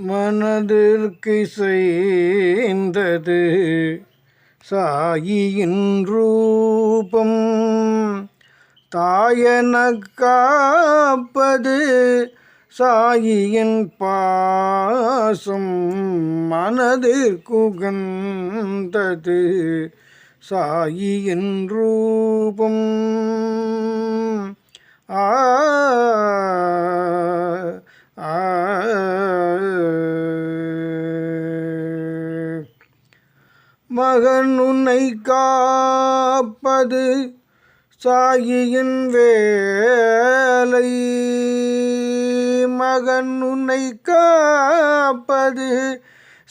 மனதிற்கு செய்தது சாயியின் ரூபம் தாயன காப்பது. சாயியின் பாசம் மனதிற்குகந்தது. சாயியின் ரூபம் ஆ மகன் உன்னை காப்பது சாயியின் வேலை. மகன் உன்னை காப்பது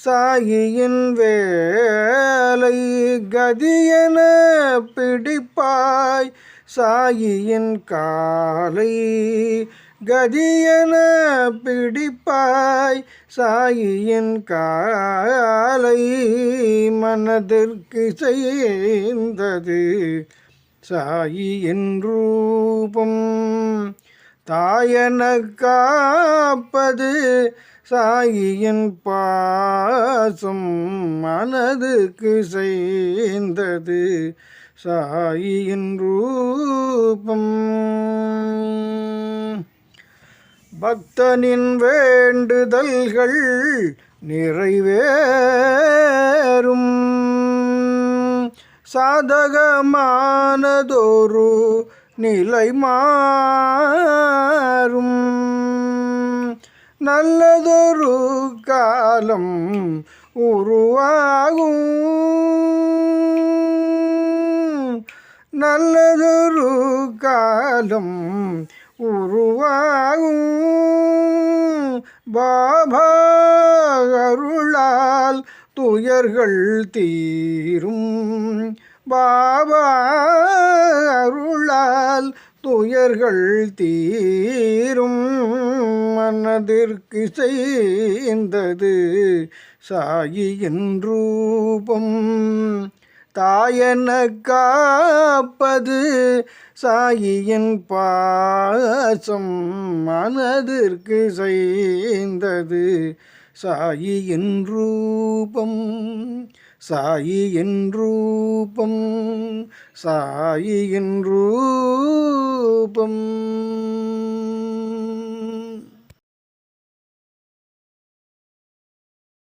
சாயியின் வேலை. கதியன பிடிப்பாய் சாயியின் காலை. கதியன பிடிப்பாய் சாயியின் காலை மனதிற்கு செய்தது. சாயியின் ரூபம் தாயன காப்பது. சாயியின் பாசம் மனதுக்கு செய்தது. சாயியின் ரூபம் பக்தனின் வேண்டுதல்கள் நிறைவேறும். சாதகமானதொரு நிலை மாறும். நல்லதொரு காலம் உருவாகும். நல்லதொரு காலம் உருவாகும். பாபா அருளால் துயர்கள் தீரும். பாபா அருளால் துயர்கள் தீரும். மனதிற்கு செய்தது சாயியின் ரூபம். தாயன காப்பது சாயியின் பாசம் மனதிற்கு செய்தது சாயியின் ரூபம் சாயியின் ரூபம் சாயியின் ரூபம்.